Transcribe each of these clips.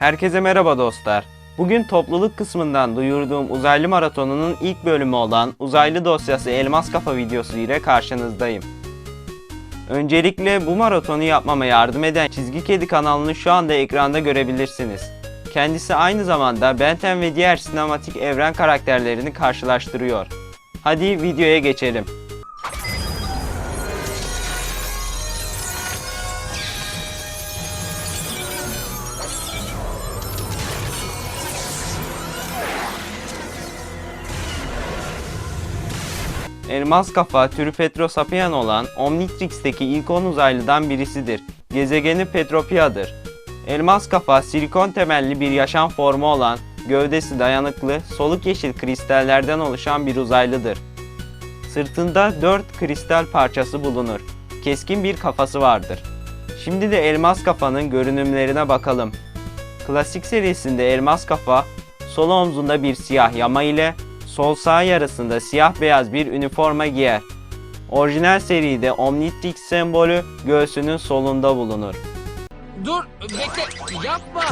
Herkese merhaba dostlar. Bugün topluluk kısmından duyurduğum uzaylı maratonunun ilk bölümü olan uzaylı dosyası elmas kafa videosu ile karşınızdayım. Öncelikle bu maratonu yapmama yardım eden Çizgi Kedi kanalını şu anda ekranda görebilirsiniz. Kendisi aynı zamanda Benten ve diğer sinematik evren karakterlerini karşılaştırıyor. Hadi videoya geçelim. Elmas kafa türü Petrosapian olan Omnitrix'teki ilk 10 uzaylıdan birisidir. Gezegeni Petropia'dır. Elmas kafa silikon temelli bir yaşam formu olan, gövdesi dayanıklı, soluk yeşil kristallerden oluşan bir uzaylıdır. Sırtında 4 kristal parçası bulunur. Keskin bir kafası vardır. Şimdi de elmas kafanın görünümlerine bakalım. Klasik serisinde elmas kafa sol omzunda bir siyah yama ile sol sağ yarısında siyah beyaz bir üniforma giyer. Orijinal seride Omnitrix sembolü göğsünün solunda bulunur. Dur bekle yapma.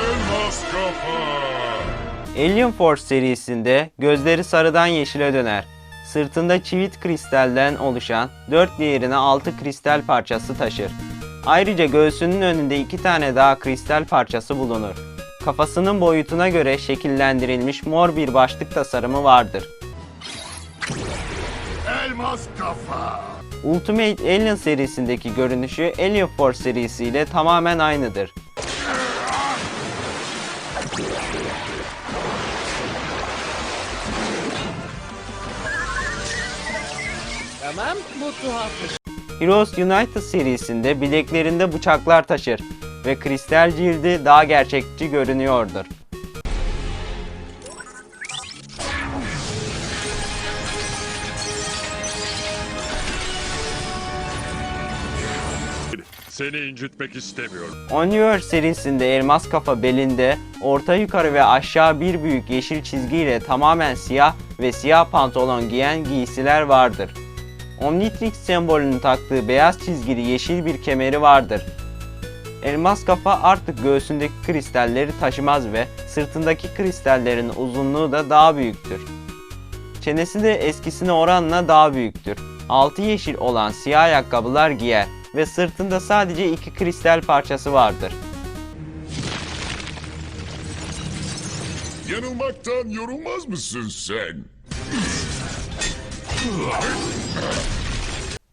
Elmas kafa. Alien Force serisinde gözleri sarıdan yeşile döner. Sırtında çivit kristalden oluşan 4 diğerine 6 kristal parçası taşır. Ayrıca göğsünün önünde 2 tane daha kristal parçası bulunur. Kafasının boyutuna göre şekillendirilmiş mor bir başlık tasarımı vardır. Elmas kafa. Ultimate Alien serisindeki görünüşü Alien Force serisiyle tamamen aynıdır. Tamam bu tuhafmış. Heroes United serisinde bileklerinde bıçaklar taşır ve kristal cildi daha gerçekçi görünüyordur. Seni incitmek istemiyorum. Universe serisinde elmas kafa belinde orta yukarı ve aşağı bir büyük yeşil çizgiyle tamamen siyah ve siyah pantolon giyen giysiler vardır. Omnitrix sembolünü taktığı beyaz çizgili yeşil bir kemeri vardır. Elmas kafa artık göğsündeki kristalleri taşımaz ve sırtındaki kristallerin uzunluğu da daha büyüktür. Çenesi de eskisine oranla daha büyüktür. Altı yeşil olan siyah ayakkabılar giyer ve sırtında sadece iki kristal parçası vardır. Yanılmaktan yorulmaz mısın sen?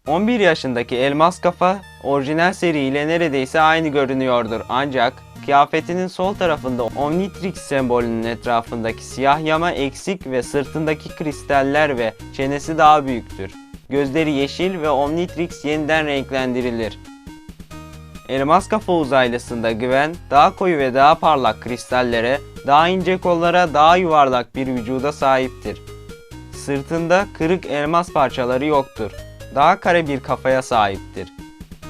11 yaşındaki elmas kafa orijinal seriyle neredeyse aynı görünüyordur ancak kıyafetinin sol tarafında Omnitrix sembolünün etrafındaki siyah yama eksik ve sırtındaki kristaller ve çenesi daha büyüktür. Gözleri yeşil ve Omnitrix yeniden renklendirilir. Elmas kafa uzaylısında Gwen daha koyu ve daha parlak kristallere, daha ince kollara, daha yuvarlak bir vücuda sahiptir. Sırtında kırık elmas parçaları yoktur. Daha kare bir kafaya sahiptir.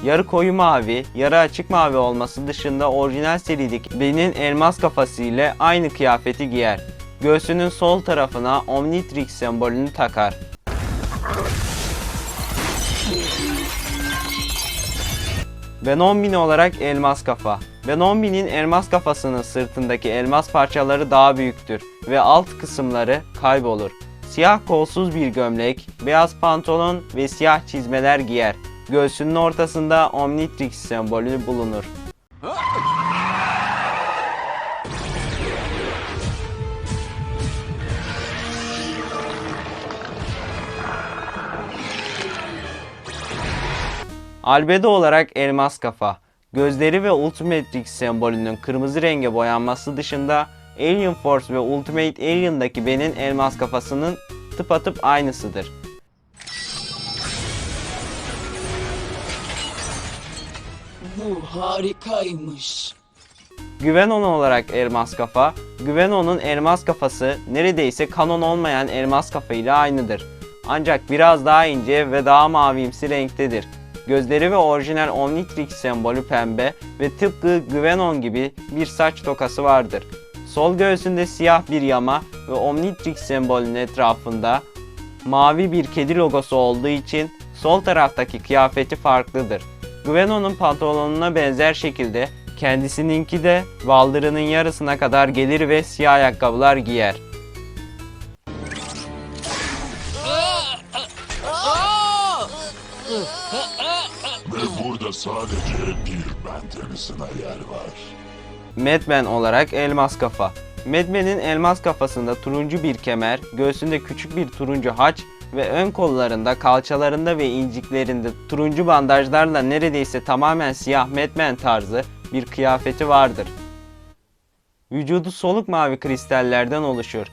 Yarı koyu mavi, yarı açık mavi olması dışında orijinal serideki Ben'in elmas kafası ile aynı kıyafeti giyer. Göğsünün sol tarafına Omnitrix sembolünü takar. Venombin olarak elmas kafa. Venombin'in elmas kafasının sırtındaki elmas parçaları daha büyüktür ve alt kısımları kaybolur. Siyah kolsuz bir gömlek, beyaz pantolon ve siyah çizmeler giyer. Göğsünün ortasında Omnitrix sembolü bulunur. Albedo olarak elmas kafa. Gözleri ve Ultimatrix sembolünün kırmızı renge boyanması dışında Alien Force ve Ultimate Alien'daki Ben'in elmas kafasının tıpatıp aynısıdır. Bu harikaymış. Güvenon olarak elmas kafa, Güvenon'un elmas kafası neredeyse kanon olmayan elmas kafa ile aynıdır. Ancak biraz daha ince ve daha mavimsi renktedir. Gözleri ve orijinal Omnitrix sembolü pembe ve tıpkı Güvenon gibi bir saç tokası vardır. Sol göğsünde siyah bir yama ve Omnitrix sembolünün etrafında mavi bir kedi logosu olduğu için sol taraftaki kıyafeti farklıdır. Gwenon'un pantolonuna benzer şekilde kendisininki de baldırının yarısına kadar gelir ve siyah ayakkabılar giyer. Ve burada sadece bir bentenisine yer var. Madman olarak elmas kafa. Madman'in elmas kafasında turuncu bir kemer, göğsünde küçük bir turuncu haç ve ön kollarında, kalçalarında ve inciklerinde turuncu bandajlarla neredeyse tamamen siyah Madman tarzı bir kıyafeti vardır. Vücudu soluk mavi kristallerden oluşur.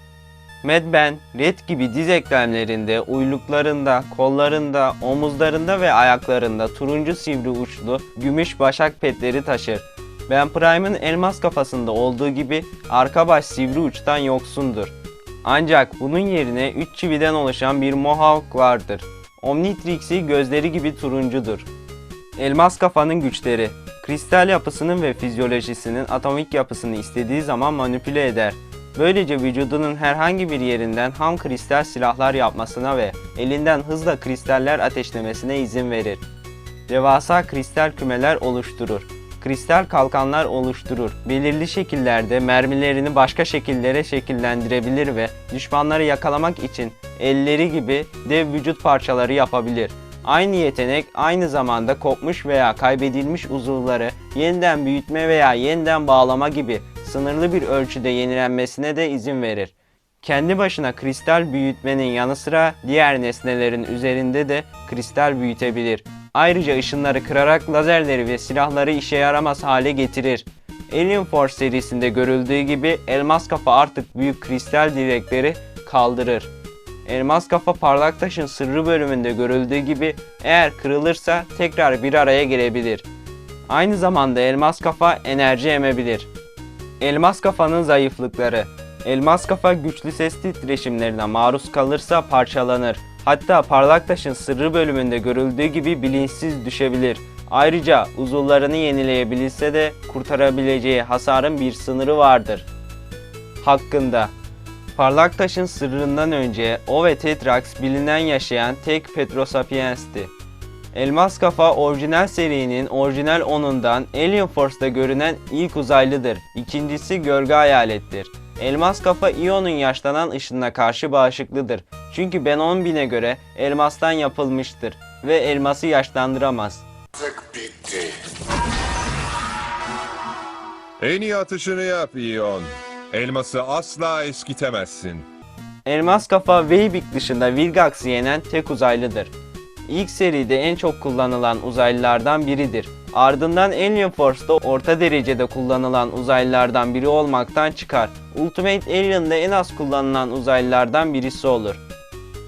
Madman, red gibi diz eklemlerinde, uyluklarında, kollarında, omuzlarında ve ayaklarında turuncu sivri uçlu gümüş başak petleri taşır. Ben Prime'ın elmas kafasında olduğu gibi arka baş sivri uçtan yoksundur. Ancak bunun yerine 3 çividen oluşan bir mohawk vardır. Omnitrix'i gözleri gibi turuncudur. Elmas kafanın güçleri Kristal yapısının ve fizyolojisinin atomik yapısını istediği zaman manipüle eder. Böylece vücudunun herhangi bir yerinden ham kristal silahlar yapmasına ve elinden hızla kristaller ateşlemesine izin verir. Devasa kristal kümeler oluşturur. Kristal kalkanlar oluşturur. Belirli şekillerde mermilerini başka şekillere şekillendirebilir ve düşmanları yakalamak için elleri gibi dev vücut parçaları yapabilir. Aynı yetenek aynı zamanda kopmuş veya kaybedilmiş uzuvları yeniden büyütme veya yeniden bağlama gibi sınırlı bir ölçüde yenilenmesine de izin verir. Kendi başına kristal büyütmenin yanı sıra diğer nesnelerin üzerinde de kristal büyütebilir. Ayrıca ışınları kırarak lazerleri ve silahları işe yaramaz hale getirir. Alien Force serisinde görüldüğü gibi elmas kafa artık büyük kristal direkleri kaldırır. Elmas kafa parlak taşın sırrı bölümünde görüldüğü gibi eğer kırılırsa tekrar bir araya gelebilir. Aynı zamanda elmas kafa enerji emebilir. Elmas kafanın zayıflıkları. Elmas kafa güçlü ses titreşimlerine maruz kalırsa parçalanır. Hatta parlak taşın sırrı bölümünde görüldüğü gibi bilinçsiz düşebilir. Ayrıca uzuvlarını yenileyebilse de kurtarabileceği hasarın bir sınırı vardır. Hakkında Parlak taşın sırrından önce o ve Tetrax bilinen yaşayan tek Petrosapiens'ti. Elmas Kafa orijinal serinin orijinal onundan Alien Force'da görünen ilk uzaylıdır. İkincisi gölge hayalettir. Elmas Kafa İyon'un yaşlanan ışınına karşı bağışıklıdır. Çünkü Ben 10.000'e göre elmastan yapılmıştır ve elması yaşlandıramaz. Bitti. En iyi atışını yap İyon. Elması asla eskitemezsin. Elmas Kafa Weibik dışında Vilgax'ı yenen tek uzaylıdır. İlk seride en çok kullanılan uzaylılardan biridir. Ardından Alien Force'da orta derecede kullanılan uzaylılardan biri olmaktan çıkar. Ultimate Alien'da en az kullanılan uzaylılardan birisi olur.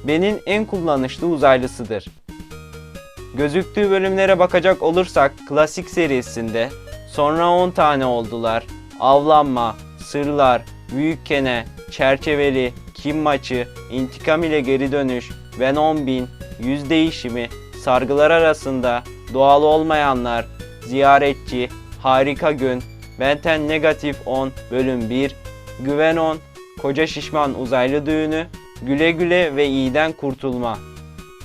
Ben'in en kullanışlı uzaylısıdır. Gözüktüğü bölümlere bakacak olursak klasik serisinde sonra 10 tane oldular. Avlanma, Sırlar, Büyük Kene, Çerçeveli, Kim Maçı, İntikam ile Geri Dönüş, Ben 10.000, Yüz Değişimi, Sargılar Arasında, Doğal Olmayanlar, Ziyaretçi, Harika Gün, Benten Negatif 10 Bölüm 1, Güven 10, Koca Şişman Uzaylı Düğünü, Güle Güle ve İyiden Kurtulma.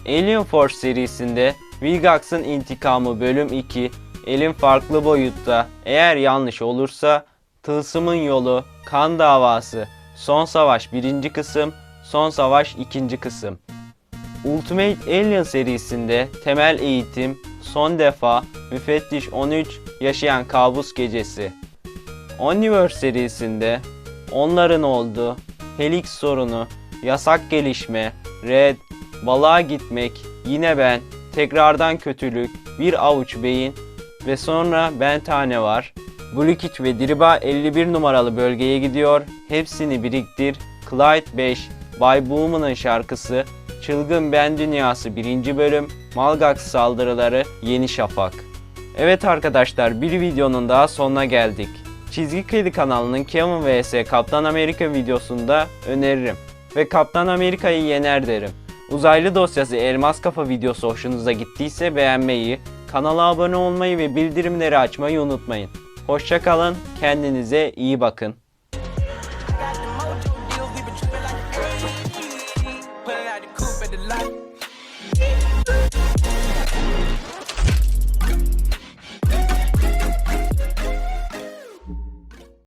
Alien Force serisinde Vilgax'ın İntikamı Bölüm 2, Elin Farklı Boyutta, eğer yanlış olursa Tılsımın Yolu, Kan Davası, Son Savaş 1. kısım, Son Savaş 2. kısım. Ultimate Alien serisinde Temel Eğitim, Son Defa, Müfettiş 13, Yaşayan Kabus Gecesi. Omniverse serisinde Onların Oldu, Helix Sorunu, Yasak Gelişme, Red, Balığa Gitmek, Yine Ben, Tekrardan Kötülük, Bir Avuç Beyin ve sonra Ben Tane var. Bulikic ve Diriba 51 numaralı bölgeye gidiyor. Hepsini biriktir. Clyde 5, Bay Bowman'ın şarkısı, Çılgın Ben Dünyası 1. bölüm, Malgax saldırıları Yeni Şafak. Evet arkadaşlar bir videonun daha sonuna geldik. Çizgi Kedi kanalının Kevin vs Kaptan Amerika videosunda öneririm. Ve Kaptan Amerika'yı yener derim. Uzaylı dosyası Elmas Kafa videosu hoşunuza gittiyse beğenmeyi, kanala abone olmayı ve bildirimleri açmayı unutmayın. Hoşçakalın, kendinize iyi bakın.